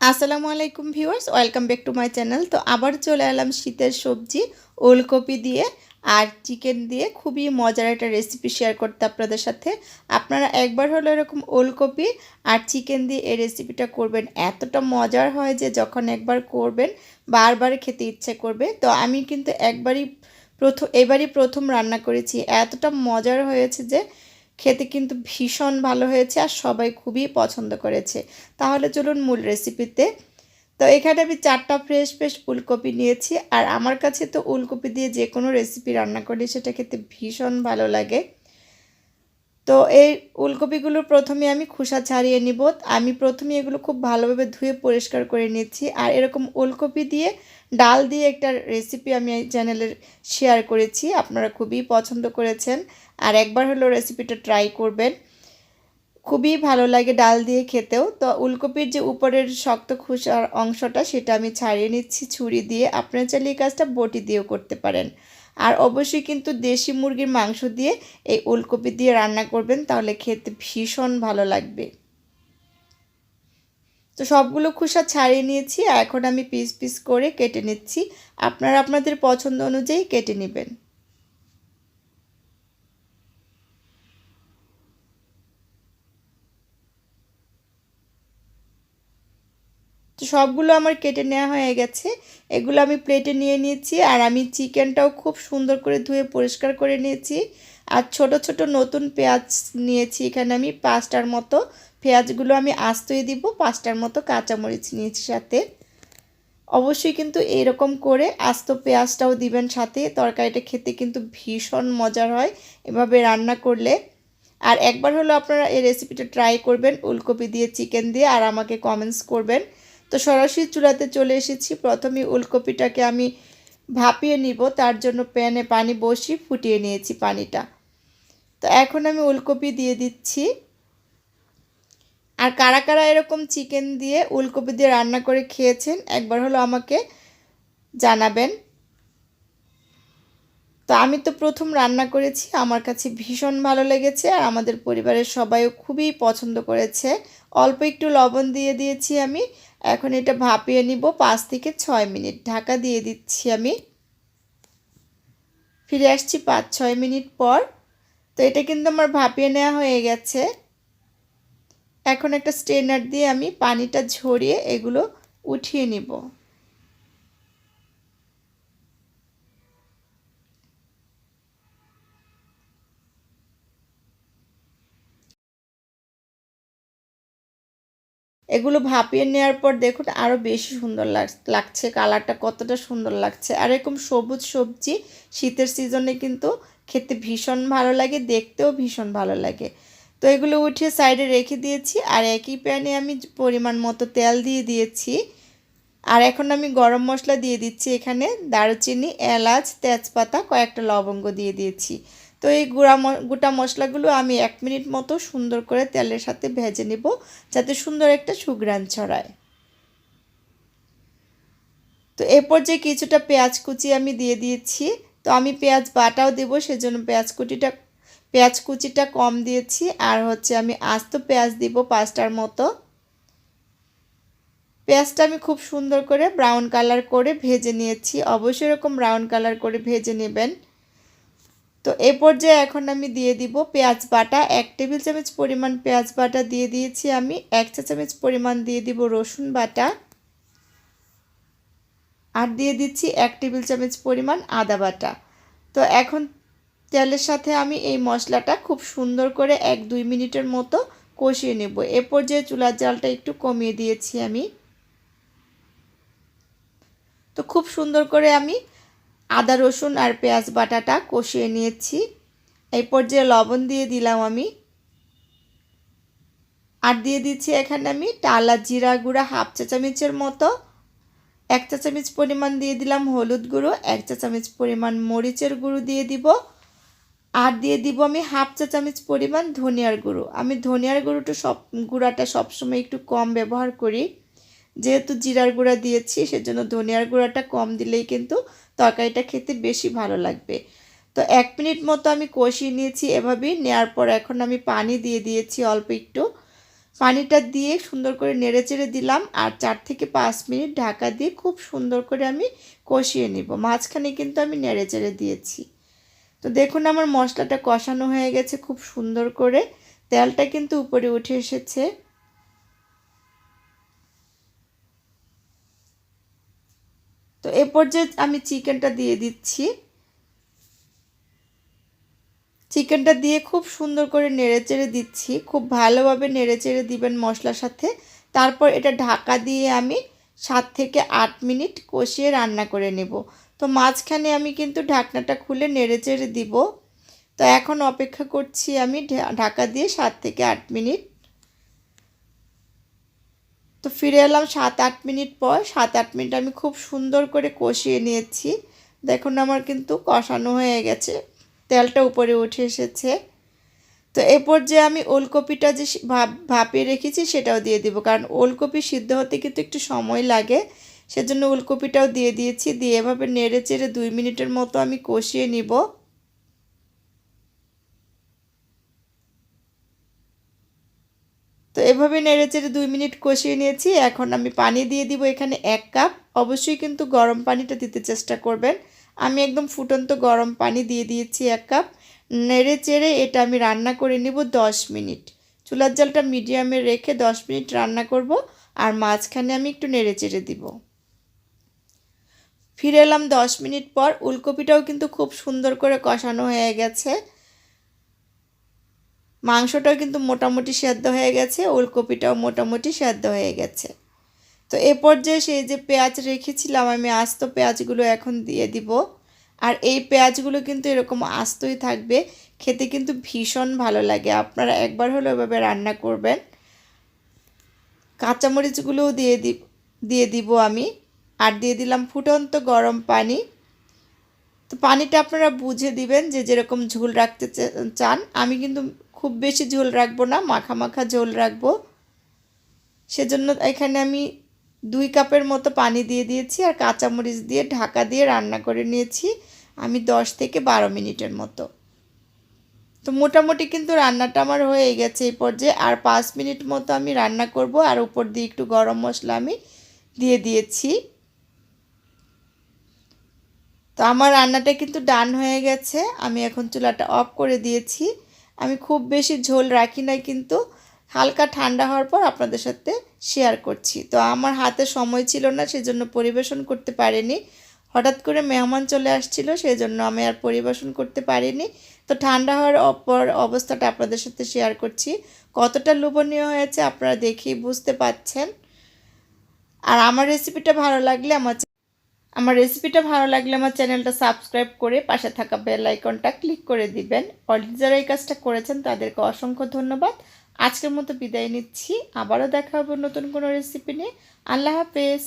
আসসালামু আলাইকুম viewers, welcome back to my channel. তো আবার চলে এলাম শীতের সবজি, ওলকপি দিয়ে আর চিকেন দিয়ে। খুবই মজার একটা রেসিপি শেয়ার করতে আপনাদের সাথে। আপনারা একবার হলো এরকম ওলকপি আর চিকেন দিয়ে এই রেসিপিটা করবেন। এতটা মজার হয় যে যখন একবার করবেন, বারবার খেতে ইচ্ছে করবে। তো আমি কিন্তু একবারই প্রথম এবারই প্রথম রান্না করেছি। এতটা মজার হয়েছে যে খেতে কিন্তু ভীষণ ভালো হয়েছে আর সবাই খুবই পছন্দ করেছে। তাহলে চলুন মূল রেসিপিতে তো এখানে আমি চারটা ফ্রেশ ফ্রেশ উলকপি নিয়েছি আর আমার কাছে তো উলকপি দিয়ে যে কোনো রেসিপি রান্না করি সেটা খেতে ভীষণ ভালো লাগে। তো এই উলকপিগুলো প্রথমে আমি খোসা ছাড়িয়ে নিব। আমি প্রথমে এগুলো খুব ভালোভাবে ধুয়ে পরিষ্কার করে নিচ্ছি আর এরকম উলকপি দিয়ে, ডাল দিয়ে একটা রেসিপি আমি এই চ্যানেলের শেয়ার করেছি। আপনারা খুবই পছন্দ করেছেন। আর একবার হলো রেসিপিটা ট্রাই করবেন। খুবই ভালো লাগে ডাল দিয়ে খেতেও। তো উলকপির যে উপরের শক্ত খুশার অংশটা, সেটা আমি ছাড়িয়ে নিচ্ছি ছুরি দিয়ে। আপনারা চাইলে এই কাজটা বটি দিয়েও করতে পারেন। আর অবশ্যই কিন্তু দেশি মুরগির মাংস দিয়ে এই ওলকপি দিয়ে রান্না করবেন, তাহলে খেতে ভীষণ ভালো লাগবে। তো সবগুলো খোসা ছাড়িয়ে নিয়েছি, আর এখন আমি পিস পিস করে কেটে নিচ্ছি। আপনারা আপনাদের পছন্দ অনুযায়ী কেটে নেবেন। সবগুলো আমার কেটে নেওয়া হয়ে গেছে। এগুলো আমি প্লেটে নিয়ে নিয়েছি আর আমি চিকেনটাও খুব সুন্দর করে ধুয়ে পরিষ্কার করে নিয়েছি। আর ছোট ছোট নতুন পেঁয়াজ নিয়েছি এখানে আমি, পাঁচটার মতো। পেঁয়াজগুলো আমি আস্তই দিব, পাঁচটার মতো কাঁচামরিচ নিয়েছি সাথে। অবশ্যই কিন্তু এরকম করে আস্ত পেঁয়াজটাও দিবেন সাথে। তরকারিটা খেতে কিন্তু ভীষণ মজার হয় এভাবে রান্না করলে। আর একবার হলো আপনারা এই রেসিপিটা ট্রাই করবেন, উলকপি দিয়ে চিকেন দিয়ে, আর আমাকে কমেন্টস করবেন। তো সরাসরি চুলাতে চলে এসেছি। প্রথমে উলকপিটাকে আমি ভাপিয়ে নিব, তার জন্য প্যানে পানি বসিয়ে ফুটিয়ে নিয়েছি পানিটা। তো এখন আমি উলকপি দিয়ে দিচ্ছি। আর কারা কারা এরকম চিকেন দিয়ে উলকপি দিয়ে রান্না করে খেয়েছেন, একবার হলো আমাকে জানাবেন। তো আমি তো প্রথম রান্না করেছি, আমার কাছে ভীষণ ভালো লেগেছে আর আমাদের পরিবারের সবাইও খুবই পছন্দ করেছে। অল্প একটু লবণ দিয়ে দিয়েছি আমি এখন এটা ভাপিয়ে নিব পাঁচ থেকে ছয় মিনিট। ঢাকা দিয়ে দিচ্ছি আমি। ফিরে আসছি পাঁচ, ছয় মিনিট পর। তো এটা কিন্তু আমার ভাপিয়ে নেওয়া হয়ে গেছে। এখন একটা স্ট্রেনার দিয়ে আমি পানিটা ঝরিয়ে এগুলো উঠিয়ে নিব। এগুলো ভাপিয়ে নেওয়ার পর দেখুন আরও বেশি সুন্দর লাগছে, কালারটা কতটা সুন্দর লাগছে। আর এরকম সবুজ সবজি শীতের সিজনে কিন্তু খেতে ভীষণ ভালো লাগে, দেখতেও ভীষণ ভালো লাগে। তো এগুলো উঠিয়ে সাইডে রেখে দিয়েছি, আর একই প্যানে আমি পরিমাণ মতো তেল দিয়ে দিয়েছি। আর এখন আমি গরম মশলা দিয়ে দিচ্ছি এখানে দারুচিনি, এলাচ, তেজপাতা, কয়েকটা লবঙ্গ দিয়ে দিয়েছি। তো এই গুঁড়া গোটা মশলাগুলো আমি এক মিনিট মতো সুন্দর করে তেলের সাথে ভেজে নেব যাতে সুন্দর একটা সুগ্রান ছড়ায়। তো এরপর যে কিছুটা পেঁয়াজ কুচি আমি দিয়ে দিয়েছি। তো আমি পেঁয়াজ বাটাও দেবো, সেজন্য পেঁয়াজ কুচিটা পেঁয়াজ কুচিটা কম দিয়েছি। আর হচ্ছে আমি আস্ত পেঁয়াজ দিব পাঁচটার মতো। পেঁয়াজটা আমি খুব সুন্দর করে ব্রাউন কালার করে ভেজে নিয়েছি। অবশ্যই এরকম ব্রাউন কালার করে ভেজে নেবেন। তো এ পর্যায়ে এখন আমি দিয়ে দিব পেঁয়াজ বাটা। এক টেবিল চামচ পরিমাণ পেঁয়াজ বাটা দিয়ে দিয়েছি আমি। এক চা চামচ পরিমাণ দিয়ে দিব রসুন বাটা। আর দিয়ে দিচ্ছি এক টেবিল চামচ পরিমাণ আদা বাটা। তো এখন তেলের সাথে আমি এই মশলাটা খুব সুন্দর করে এক দুই মিনিটের মতো কষিয়ে নেব। এ পর্যায়ে চুলার জালটা একটু কমিয়ে দিয়েছি আমি। তো খুব সুন্দর করে আমি আদা, রসুন আর পেঁয়াজ বাটাটা কষিয়ে নিয়েছি। এই পর্যায়ে লবণ দিয়ে দিলাম আমি। আর দিয়ে দিচ্ছি এখানে আমি টালা জিরা গুঁড়া হাফ চা চামচের মতো। এক চা চামচ পরিমাণ দিয়ে দিলাম হলুদ গুঁড়ো, এক চা চামচ পরিমাণ মরিচের গুঁড়ো দিয়ে দিব। আর দিয়ে দিব আমি হাফ চা চামচ পরিমাণ ধনিয়ার গুঁড়ো। আমি ধনিয়ার গুঁড়োটা সব, গুঁড়াটা সবসময় একটু কম ব্যবহার করি। যেহেতু জিরার গুঁড়া দিয়েছি, সেজন্য ধনিয়ার গুঁড়াটা কম দিলেই কিন্তু তরকারিটা খেতে বেশি ভালো লাগবে। তো এক মিনিট মতো আমি কষিয়ে নিয়েছি এভাবেই নেওয়ার পর এখন আমি পানি দিয়ে দিয়েছি অল্প একটু। পানিটা দিয়ে সুন্দর করে নেড়ে চেড়ে দিলাম আর চার থেকে পাঁচ মিনিট ঢাকা দিয়ে খুব সুন্দর করে আমি কষিয়ে নিব। মাঝখানে কিন্তু আমি নেড়ে চেড়ে দিয়েছি। তো দেখুন আমার মশলাটা কষানো হয়ে গেছে খুব সুন্দর করে। তেলটা কিন্তু উপরে উঠে এসেছে। তো এ পর্যায়ে আমি চিকেনটা দিয়ে দিচ্ছি। চিকেনটা দিয়ে খুব সুন্দর করে নেড়ে চেড়ে দিচ্ছি। খুব ভালোভাবে নেড়ে চেড়ে দিবেন মশলার সাথে। তারপর এটা ঢাকা দিয়ে আমি সাত থেকে আট মিনিট কষিয়ে রান্না করে নেব। তো মাঝখানে আমি কিন্তু ঢাকনাটা খুলে নেড়ে চেড়ে দিব। তো এখন অপেক্ষা করছি আমি ঢাকা দিয়ে সাত থেকে আট মিনিট তো ফিরে এলাম সাত আট মিনিট পর। সাত আট মিনিট আমি খুব সুন্দর করে কষিয়ে নিয়েছি। দেখুন আমার কিন্তু কষানো হয়ে গেছে। তেলটা উপরে উঠে এসেছে। তো এরপর যে আমি ওলকপিটা যে ভাপ ভাপিয়ে রেখেছি সেটাও দিয়ে দিব। কারণ ওলকপি সিদ্ধ হতে কিন্তু একটু সময় লাগে। সেজন্য ওলকপিটাও দিয়ে দিয়েছি। দিয়ে এভাবে নেড়ে চেড়ে দুই মিনিটের মতো আমি কষিয়ে নিব। তো এভাবে নেড়ে চেড়ে দুই মিনিট কষিয়ে নিয়েছি। এখন আমি পানি দিয়ে দিব এখানে এক কাপ। অবশ্যই কিন্তু গরম পানিটা দিতে চেষ্টা করবেন। আমি একদম ফুটন্ত গরম পানি দিয়ে দিয়েছি এক কাপ। নেড়ে চেড়ে এটা আমি রান্না করে নিব দশ মিনিট। চুলার জালটা মিডিয়ামে রেখে দশ মিনিট রান্না করব আর মাঝখানে আমি একটু নেড়ে চেড়ে দিব। ফিরে এলাম দশ মিনিট পর। উলকপিটাও কিন্তু খুব সুন্দর করে কষানো হয়ে গেছে। মাংসটাও কিন্তু মোটামুটি সেদ্ধ হয়ে গেছে, ওলকপিটাও মোটামুটি সেদ্ধ হয়ে গেছে। তো এ পর্যায়ে সেই যে পেঁয়াজ রেখেছিলাম, আমি আস্ত পেঁয়াজগুলো এখন দিয়ে দিব। আর এই পেঁয়াজগুলো কিন্তু এরকম আস্তই থাকবে, খেতে কিন্তু ভীষণ ভালো লাগে। আপনারা একবার হলো এভাবে রান্না করবেন। কাঁচামরিচগুলোও দিয়ে দিয়ে দিব আমি। আর দিয়ে দিলাম ফুটন্ত গরম পানি। তো পানিটা আপনারা বুঝে দিবেন যে যেরকম ঝোল রাখতে চান। আমি কিন্তু খুব বেশি ঝোল রাখব না, মাখা মাখা ঝোল রাখব। সেজন্য এখানে আমি দুই কাপের মতো পানি দিয়ে দিয়েছি আর কাঁচামরিচ দিয়ে ঢাকা দিয়ে রান্না করে নিয়েছি আমি দশ থেকে বারো মিনিটের মতো। তো মোটামুটি কিন্তু রান্নাটা আমার হয়ে গেছে এই পর্যায়ে। আর পাঁচ মিনিট মতো আমি রান্না করব আর উপর দিয়ে একটু গরম মশলা আমি দিয়ে দিয়েছি। তো আমার রান্নাটা কিন্তু ডান হয়ে গেছে, আমি এখন চুলাটা অফ করে দিয়েছি। আমি খুব বেশি ঝোল রাখি না কিন্তু হালকা ঠান্ডা হওয়ার পর আপনাদের সাথে শেয়ার করছি। তো আমার হাতে সময় ছিল না, সেজন্য পরিবেশন করতে পারিনি। হঠাৎ করে মেহমান চলে আসছিল সেই জন্য আমি আর পরিবেশন করতে পারিনি। তো ঠান্ডা হওয়ার পর অবস্থাটা আপনাদের সাথে শেয়ার করছি। কতটা লোভনীয় হয়েছে আপনারা দেখেই বুঝতে পাচ্ছেন। আর আমার রেসিপিটা ভালো লাগলে আমার আমার রেসিপিটা ভালো লাগলে আমার চ্যানেলটা সাবস্ক্রাইব করে পাশে থাকা বেল আইকনটা ক্লিক করে দিবেন। অলরেডি যারা এই কাজটা করেছেন, তাদেরকে অসংখ্য ধন্যবাদ। আজকের মতো বিদায় নিচ্ছি। আবারও দেখা হবে নতুন কোনো রেসিপি নিয়ে। আল্লাহ হাফেজ।